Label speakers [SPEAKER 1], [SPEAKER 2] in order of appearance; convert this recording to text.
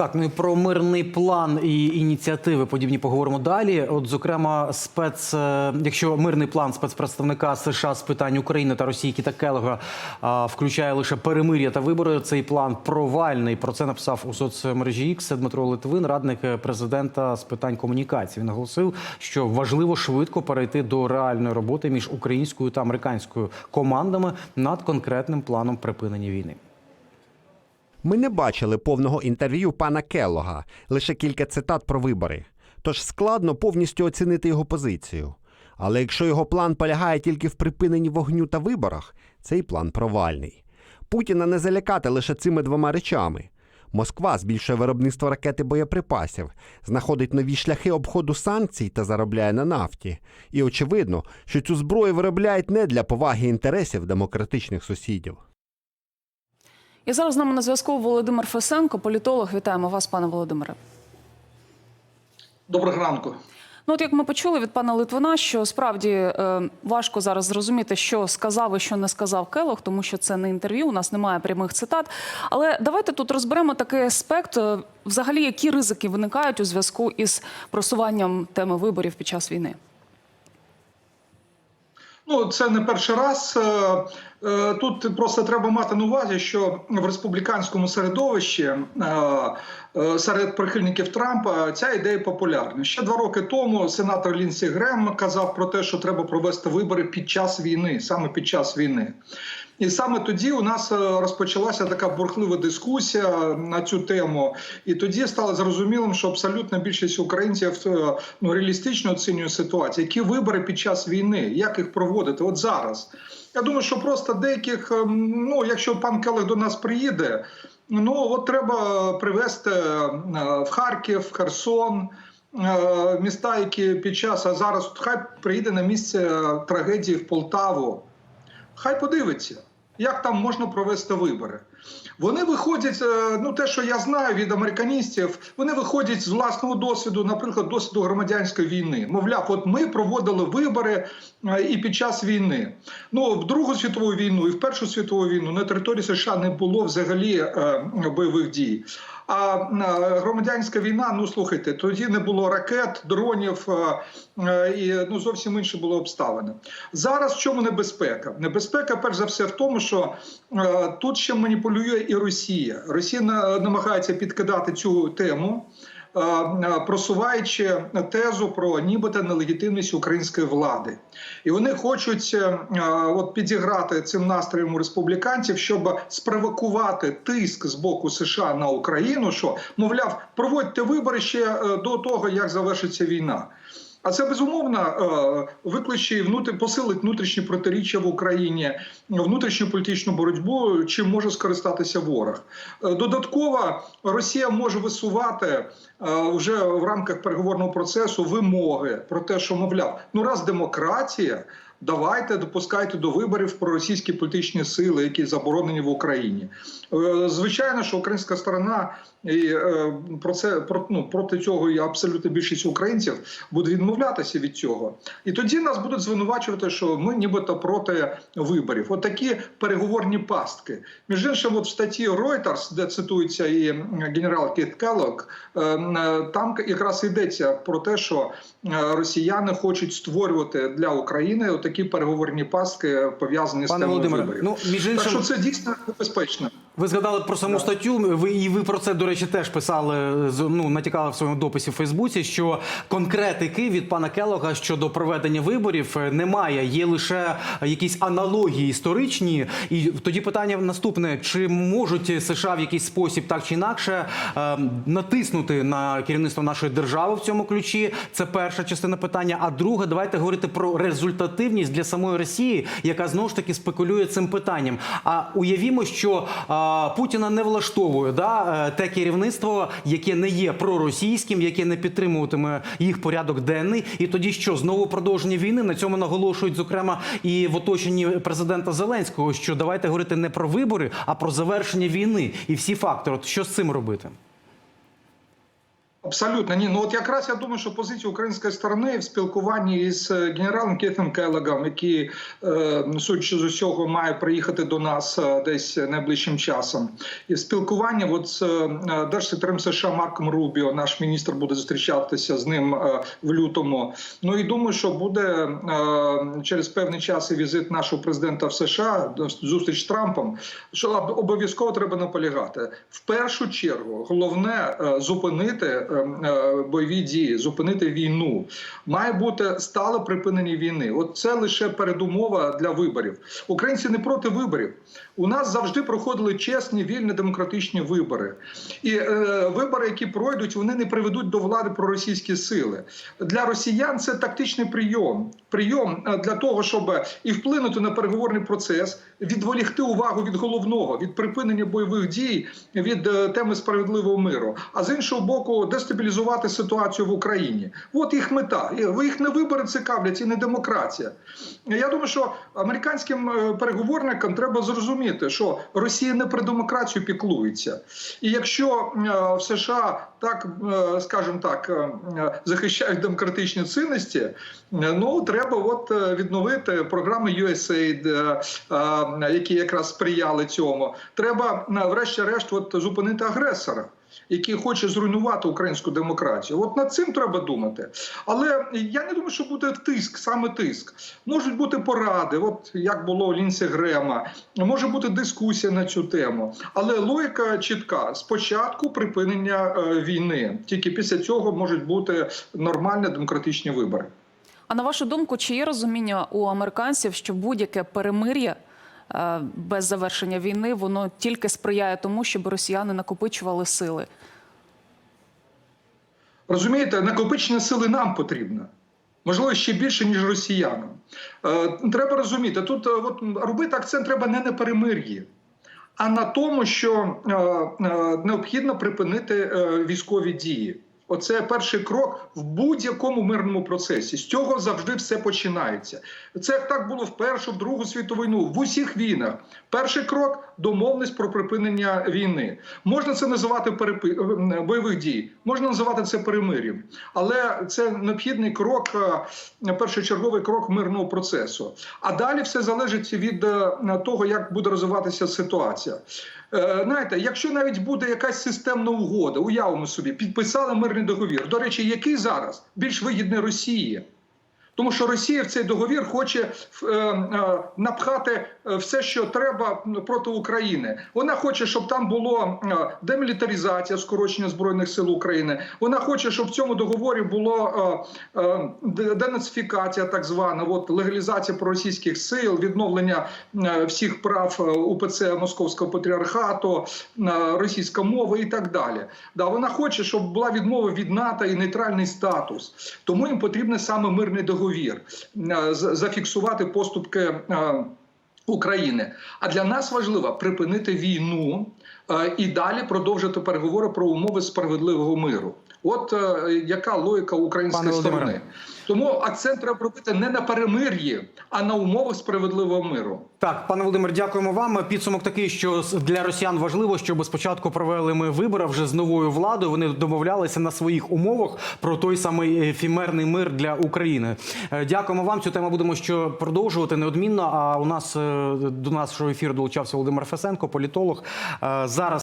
[SPEAKER 1] Так, ну і про мирний план і ініціативи подібні поговоримо далі. От, зокрема, спец, е, якщо мирний план спецпредставника США з питань України та Росії Кіта Келлога а, включає лише перемир'я та вибори, цей план провальний. Про це написав у соцмережі X Дмитро Литвин, радник президента з питань комунікації. Він наголосив, що важливо швидко перейти до реальної роботи між українською та американською командами над конкретним планом припинення війни.
[SPEAKER 2] Ми не бачили повного інтерв'ю пана Келлога, лише кілька цитат про вибори. Тож складно повністю оцінити його позицію. Але якщо його план полягає тільки в припиненні вогню та виборах, цей план провальний. Путіна не залякати лише цими двома речами. Москва збільшує виробництво ракет і боєприпасів, знаходить нові шляхи обходу санкцій та заробляє на нафті. І очевидно, що цю зброю виробляють не для поваги інтересів демократичних сусідів.
[SPEAKER 3] І зараз з нами на зв'язку Володимир Фесенко, політолог. Вітаємо вас, пане Володимире.
[SPEAKER 4] Доброго ранку.
[SPEAKER 3] Ну, от як ми почули від пана Литвина, що справді е, важко зараз зрозуміти, що сказав і що не сказав Келох, тому що це не інтерв'ю, у нас немає прямих цитат. Але давайте тут розберемо такий аспект, е, взагалі, які ризики виникають у зв'язку із просуванням теми виборів під час війни.
[SPEAKER 4] Ну, це не перший раз. Е, е, Тут просто треба мати на увазі, що в республіканському середовищі е, серед прихильників Трампа ця ідея популярна. Ще два роки тому сенатор Лінсі Грем казав про те, що треба провести вибори під час війни, саме під час війни. І саме тоді у нас е, розпочалася така бурхлива дискусія на цю тему. І тоді стало зрозумілим, що абсолютна більшість українців е, ну реалістично оцінює ситуацію. Які вибори під час війни, як їх проводити? От зараз. Я думаю, що просто деяких, ем, ну якщо пан Келех до нас приїде, ну от треба привезти е, в Харків, в Херсон. Міста, які під час а зараз хай приїде на місце трагедії в Полтаву. Хай подивиться, як там можна провести вибори. Вони виходять, е, ну те, що я знаю від американістів, вони виходять з власного досвіду, наприклад, досвіду громадянської війни. Мовляв, от ми проводили вибори е, і під час війни. Ну в Другу світову війну і в Першу світову війну на території США не було взагалі е, бойових дій. А громадянська війна, ну слухайте, тоді не було ракет, дронів і ну зовсім інші були обставини. Зараз в чому небезпека? Небезпека, перш за все, в тому, що е, тут ще маніпулює і Росія. Росія на- намагається підкидати цю тему. е, е, Просуваючи тезу про нібито нелегітимність української влади, і вони хочуть от підіграти цим настроєм республіканців, щоб спровокувати тиск з боку США на Україну, що мовляв, проводьте вибори ще до того, як завершиться війна. А це безумовно е, викличе внутрі посилить внутрішні протиріччя в Україні, внутрішню політичну боротьбу, чим може скористатися ворог. Е, Додатково Росія може висувати е, вже в рамках переговорного процесу вимоги про те, що мовляв, ну раз демократія. Давайте допускайте до виборів проросійські політичні сили, які заборонені в Україні. Е, Звичайно, що українська сторона і е, про це про, ну, проти цього і абсолютно більшість українців буде відмовлятися від цього. І тоді нас будуть звинувачувати, що ми нібито проти виборів. От такі переговорні пастки. Між іншим, от в статті Reuters, де цитується і генерал Кіт Келлог, е, там якраз йдеться про те, що росіяни хочуть створювати для України такі переговорні пастки пов'язані з темою виборів.
[SPEAKER 1] ну між
[SPEAKER 4] Так що це дійсно небезпечно.
[SPEAKER 1] Ви згадали про саму статтю. Ви і ви про це до речі теж писали. Ну натякали в своєму дописі в Фейсбуці, що конкретики від пана Келога щодо проведення виборів е, немає. Є лише якісь аналогії історичні. І тоді питання наступне: чи можуть США в якийсь спосіб так чи інакше е, натиснути на керівництво нашої держави в цьому ключі? Це перша частина питання. А друге, давайте говорити про результативність для самої Росії, яка знову ж таки спекулює цим питанням. А уявімо, що а, Путіна не влаштовує да, е, те керівництво, яке не є проросійським, яке не підтримуватиме їх порядок денний. І тоді що знову продовження війни на цьому наголошують, зокрема, і в оточенні президента Зеленського, що давайте говорити не про вибори, а про завершення війни і всі фактори. От що з цим робити?
[SPEAKER 4] Абсолютно ні. Ну от якраз я думаю, що позиція української сторони в спілкуванні із е, генералом Кетом Келегом, який, е, судячи з усього, має приїхати до нас е, десь найближчим часом, і в спілкуванні от з держсекретарем США Марком Рубіо, наш міністр буде зустрічатися з ним в лютому. Ну і думаю, що буде через певний час і візит нашого президента в США, зустріч з Трампом. Що об- обов'язково треба наполягати. В першу чергу головне зупинити бойові дії, зупинити війну. Має бути стале припинення війни. От це лише передумова для виборів. Українці не проти виборів. У нас завжди проходили чесні, вільні демократичні вибори. І е, вибори, які пройдуть, вони не приведуть до влади проросійські сили. Для росіян це тактичний прийом. Прийом е, для того, щоб і вплинути на переговорний процес, відволікти увагу від головного, від припинення бойових дій, від е, теми справедливого миру. А з іншого боку, дестабілізувати ситуацію в Україні. От їх мета. Їх не вибори цікавлять і не демократія. Я думаю, що американським е, переговорникам треба зрозуміти, що Росія не про демократію піклується. І якщо е, в США так, е, скажімо так, захищають демократичні цінності, ну треба от відновити програми USAID, які якраз сприяли цьому. Треба, врешті-решт, зупинити агресора. Який хоче зруйнувати українську демократію, от над цим треба думати. Але я не думаю, що буде тиск, саме тиск. Можуть бути поради, от як було Лінсі Грема, може бути дискусія на цю тему. Але логіка чітка: спочатку припинення е, війни, тільки після цього можуть бути нормальні демократичні вибори.
[SPEAKER 3] А на вашу думку, чи є розуміння у американців, що будь-яке перемир'я без завершення війни воно тільки сприяє тому, щоб росіяни накопичували сили?
[SPEAKER 4] Розумієте, накопичення сили нам потрібно. Можливо, ще більше, ніж росіянам. Е, треба розуміти, тут е, от, робити акцент треба не на перемир'ї, а на тому, що е, е, необхідно припинити е, військові дії. Оце перший крок в будь-якому мирному процесі. З цього завжди все починається. Це так було в Першу, в Другу світову війну, в усіх війнах. Перший крок домовленість про припинення війни. Можна це називати перепи... е, бойових дій, можна називати це перемир'ям, але це необхідний крок, е, першочерговий крок мирного процесу. А далі все залежить від е, того, як буде розвиватися ситуація. Е, Знаєте, якщо навіть буде якась системна угода, уявимо собі, підписали мирний договір. До речі, який зараз більш вигідний Росії? Тому що Росія в цей договір хоче е, е, напхати е, все, що треба проти України. Вона хоче, щоб там було демілітаризація, скорочення збройних сил України. Вона хоче, щоб в цьому договорі було денацифікація, так звана, от легалізація проросійських сил, відновлення всіх прав УПЦ Московського патріархату, російська мова і так далі. Да, вона хоче, щоб була відмова від НАТО і нейтральний статус. Тому їм потрібен саме мирний договір, е, з- зафіксувати поступки. е, України, а для нас важливо припинити війну е, і далі продовжити переговори про умови справедливого миру. От е, яка логіка української
[SPEAKER 1] Пане Володимире.
[SPEAKER 4] сторони. Тому акцент треба робити не на перемир'ї, а на умовах справедливого миру.
[SPEAKER 1] Так, пане Володимир, дякуємо вам. Підсумок такий, що для росіян важливо, щоб спочатку провели ми вибори вже з новою владою. Вони домовлялися на своїх умовах про той самий ефімерний мир для України. Е, Дякуємо вам. Цю тему будемо ще продовжувати неодмінно. А у нас е, до нашого ефіру долучався Володимир Фесенко, політолог. Е, Зараз.